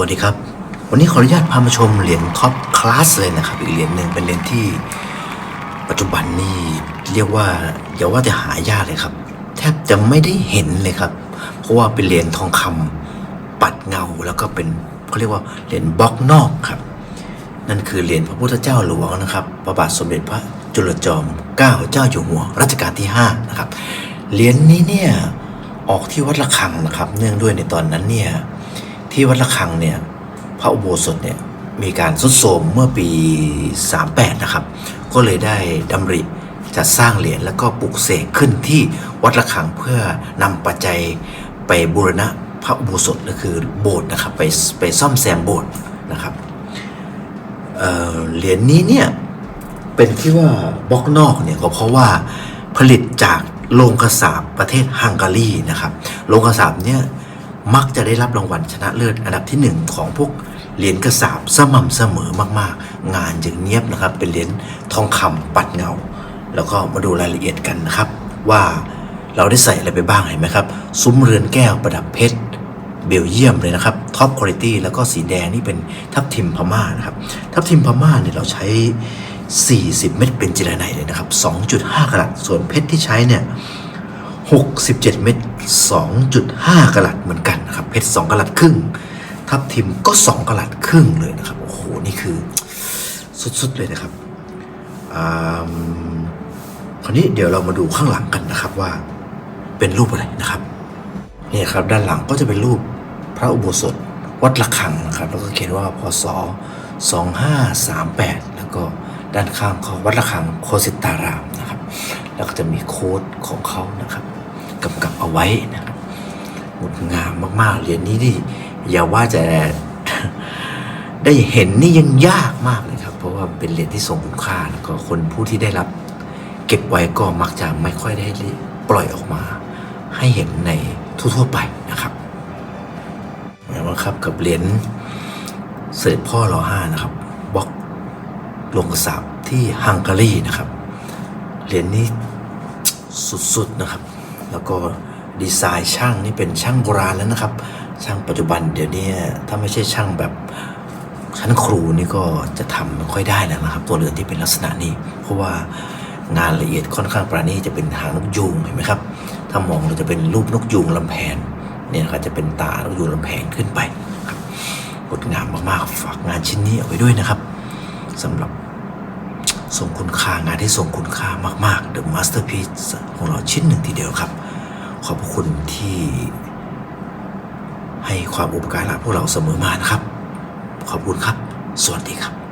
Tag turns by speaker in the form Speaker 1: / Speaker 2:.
Speaker 1: วัสดีครับ วันนี้ขออนุญาตพามาชมเหรียญท็อปคลาสเลยนะครับ อีกเหรียญหนึ่งเป็นเหรียญที่ ปัจจุบันนี่เรียกว่าอย่าว่าจะหายากเลยครับ แทบจะไม่ได้เห็นเลยครับ เพราะว่าเป็นเหรียญทองคำปัดเงาแล้วก็เป็นเขาเรียกว่าเหรียญบล็อกนอกครับ นั่นคือเหรียญพระพุทธเจ้าหลวงนะครับพระบาทสมเด็จพระจุลจอมเกล้าเจ้าอยู่หัวรัชกาลที่5นะครับเหรียญนี้เนี่ยออกที่วัดระฆังนะครับ เนื่องด้วยในตอนนั้นเนี่ย ที่วัดระฆังเนี่ยพระอุโบสถเนี่ยมีการทรุดโทมเมื่อปี 38 นะครับ ก็เลยได้ดำริจัดสร้างเหรียญแล้วก็ปลุกเสกขึ้นที่วัดระฆังเพื่อนำปัจจัยไปบูรณะพระอุโบสถก็คือโบสถ์นะครับไปไปซ่อมแซมโบสถ์นะครับเเหรียญนี้เนี่ยเป็นที่ว่าบล็อกนอกเนี่ยก็เพราะว่าผลิตจากโรงกระสาบประเทศฮังการีนะครับโรงกระสาบเนี่ย มักจะได้รับรางวัลชนะเลิศอันดับที่หนึ่งของพวกเหรียญกระสาบสม่ำเสมอมากๆ งานจึงเนียบนะครับ เป็นเหรียญทองคำปัดเงา แล้วก็มาดูรายละเอียดกันนะครับ ว่าเราได้ใส่อะไรไปบ้างเห็นไหมครับ ซุ้มเรือนแก้วประดับเพชรเบลเยียมเลยนะครับท็อปคุณภาพแล้วก็สีแดงนี่เป็นทับทิมพม่านะครับ ทับทิมพม่าเนี่ยเราใช้ 40 เม็ดเป็นจิรไนเลยนะครับ 2.5 กรัตส่วนเพชรที่ใช้เนี่ย 67 เม็ด2.5กรัตเหมือนกันนะครับเพชร2กรัตครึ่ง ทับทิมก็ 2กรัตครึ่งเลยนะครับ โอ้โห นี่คือสุดๆเลยนะครับอ่าคราวนี้เดี๋ยวเรามาดูข้างหลังกันนะครับว่าเป็นรูปอะไรนะครับนี่ครับด้านหลังก็จะเป็นรูปพระอุโบสถวัดระฆังนะครับ แล้วก็เขียนว่าพศ 2538 แล้วก็ด้านข้างก็วัดระฆังโคสิตารามนะครับ แล้วก็จะมีโค้ดของเขานะครับ กำกับเอาไว้นะครับงดงามมากๆเหรียญนี้นี่อย่าว่าจะได้เห็นนี่ยังยากมากเลยครับ เพราะว่าเป็นเหรียญที่ทรงคุณค่าแล้วก็คนผู้ที่ได้รับ เก็บไว้ก็มักจะไม่ค่อยได้ปล่อยออกมา ให้เห็นในทั่วๆไปนะครับแล้วนะครับกับเหรียญเสด็จพ่อรอห้านะครับบล็อกลงกระสาบที่ฮังการีนะครับเหรียญนี้สุดๆนะครับ แล้วก็ดีไซน์ช่างนี่เป็นช่างโบราณแล้วนะครับ ช่างปัจจุบันเดี๋ยวนี้ถ้าไม่ใช่ช่างแบบชั้นครูนี่ก็จะทำไม่ค่อยได้แล้วนะครับ ตัวเรือนที่เป็นลักษณะนี้ เพราะว่างานละเอียดค่อนข้างประณีตจะเป็นหางนกยูงเห็นไหมครับ ถ้ามองเราจะเป็นรูปนกยูงลำแพนเนี่ยครับจะเป็นตานกยูงลำแพนขึ้นไปครับงดงามมากๆฝากงานชิ้นนี้เอาไว้ด้วยนะครับสำหรับ ส่งคุณค่างานที่ส่งคุณค่ามากๆ The Masterpiece ของเราชิ้นหนึ่งทีเดียวครับ ขอบคุณที่ ให้ความอุปการะพวกเราเสมอมานะครับ ขอบคุณครับ สวัสดีครับ